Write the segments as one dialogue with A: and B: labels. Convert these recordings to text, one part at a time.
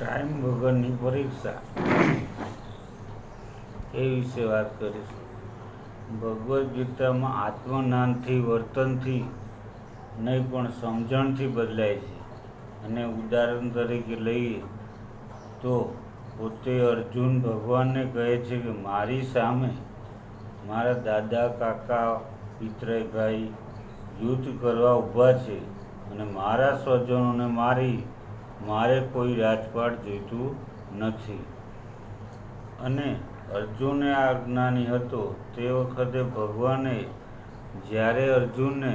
A: Time વગરની પરીક્ષા. એ વિશે વાત કરીશું. ભગવદ્ ગીતામાં આત્મજ્ઞાનથી, વર્તનથી નહીં, પણ સમજણથી બદલાય છે. અને ઉદાહરણ તરીકે લઈએ તો પોતે અર્જુન ભગવાનને કહે છે કે, મારી સામે મારા દાદા, કાકા પિતરાઈ ભાઈ યુદ્ધ કરવા ઊભા છે અને મારા સ્વજનોને મારી મારે કોઈ રાજપાટ જોઈતું નથી. અને અર્જુને આ જ્ઞાની હતો તે વખતે ભગવાને જ્યારે અર્જુનને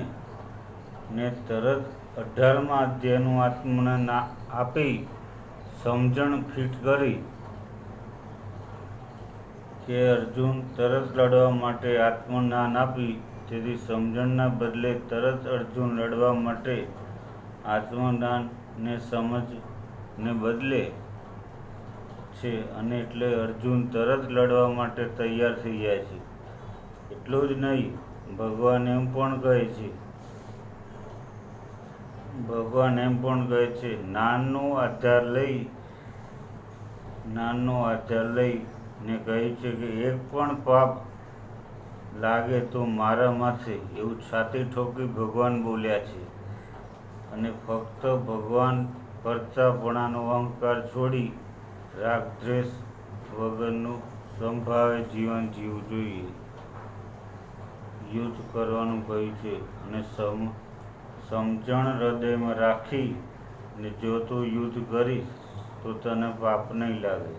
A: ને તરત અઢારમા અધ્યાયનું આત્મજ્ઞાન આપી સમજણ ફિટ કરી કે અર્જુન તરત લડવા માટે આત્મજ્ઞાન આપી, તેથી સમજણના બદલે તરત અર્જુન લડવા માટે આત્મજ્ઞાનને સમજને બદલે છે અને એટલે અર્જુન તરત લડવા માટે તૈયાર થઈ જાય છે. એટલું જ નહીં, ભગવાન એમ પણ કહે છે. ભગવાન એમ પણ કહે છે, નાનનો આધાર લઈ, નાનનો આધાર લઈ. ને કહે છે કે, એક પણ પાપ લાગે તો મારા માથે. એવું છાતી ઠોકી ભગવાન બોલ્યા છે. અને ફક્ત ભગવાન કરતાપણાનો અહંકાર છોડી રાગ દ્વેષ વગરનું સંભાવે જીવન જીવવું જોઈએ. યુદ્ધ કરવાનું કહ્યું છે અને સમ, સમજણ હૃદયમાં રાખી ને જો તું યુદ્ધ કરીશ, તો તને પાપ નહીં લાગે.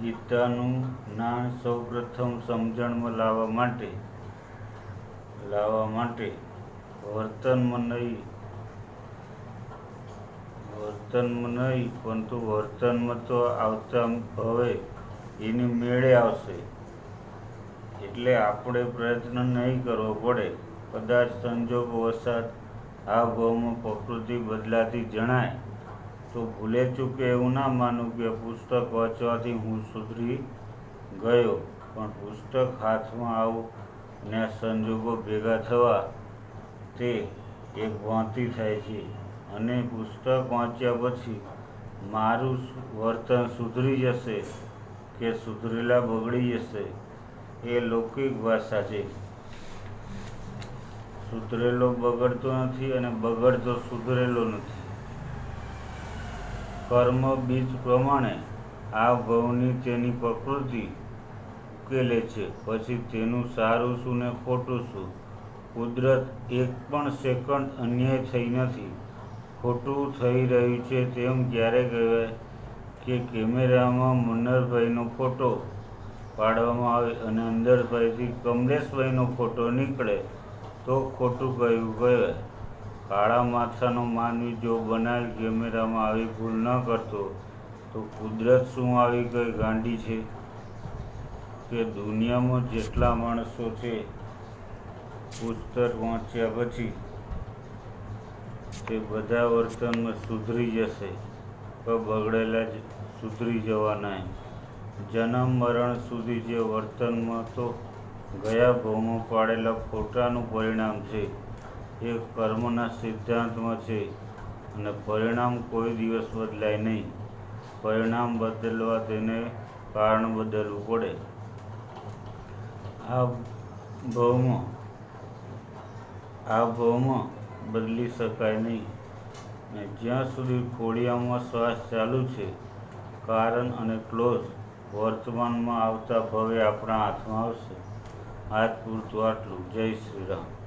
A: ગીતાનું જ્ઞાન સૌપ્રથમ સમજણમાં લાવવા માટે લાવવા માટે વર્તનમાં નહીં. વર્તનમાં નહીં, પરંતુ વર્તનમાં તો આવતા ભવે એની મેળે આવશે. એટલે આપણે પ્રયત્ન નહીં કરવો પડે. કદાચ સંજોગો વસાત આ ભાવમાં પ્રકૃતિ બદલાતી જણાય. તો ભૂલે ચૂકે એવું ના માનું કે પુસ્તક વાંચવાથી હું સુધરી ગયો. પણ પુસ્તક હાથમાં આવું ને સંજોગો ભેગા થવા તે એક વાંતી થાય છે અને પુસ્તક વાંચ્યા પછી મારું વર્તન સુધરી જશે કે સુધરેલા બગડી જશે એ લૌકિક ભાષા છે સુધરેલો બગડતો નથી અને બગડતો સુધરેલો નથી. કર્મ બીજ પ્રમાણે આ ભવની તેની પ્રકૃતિ ઉકેલે છે. પછી તેનું સારું શું ને ખોટું શું? કુદરત એક પણ સેકન્ડ અન્યાય થઈ નથી. ખોટું થઈ રહ્યું છે તેમ ક્યારે કહેવાય કે કેમેરામાં મન્નરભાઈનો ફોટો પાડવામાં આવે અને અંદરભાઈથી કમલેશભાઈનો ફોટો નીકળે તો ખોટું કહ્યું કહેવાય? કાળા માથાનો માનવી જો બનાવે કેમેરામાં આવી ભૂલ ન કરતો, તો કુદરત શું આવી કઈ ગાંડી છે? કે દુનિયામાં જેટલા માણસો છે પુસ્તક વાંચ્યા પછી તે બધા વર્તનમાં સુધરી જશે બગડેલા જ સુધરી જવાના જન્મ મરણ સુધી જે વર્તનમાં તો ગયા ભવમાં પાડેલા ખોટાનું પરિણામ છે, એ કર્મના સિદ્ધાંતમાં છે અને પરિણામ કોઈ દિવસ બદલાય નહીં. પરિણામ બદલવા તેને કારણ બદલવું પડે. આ ભવમાં આ ભવમાં બદલી શકાય નહીં ને જ્યાં સુધી ખોડિયામાં શ્વાસ ચાલુ છે, કારણ અને ક્લોઝ વર્તમાનમાં આવતા ભવે આપણા હાથમાં આવશે. આજ પૂરતું આટલું. જય શ્રી રામ.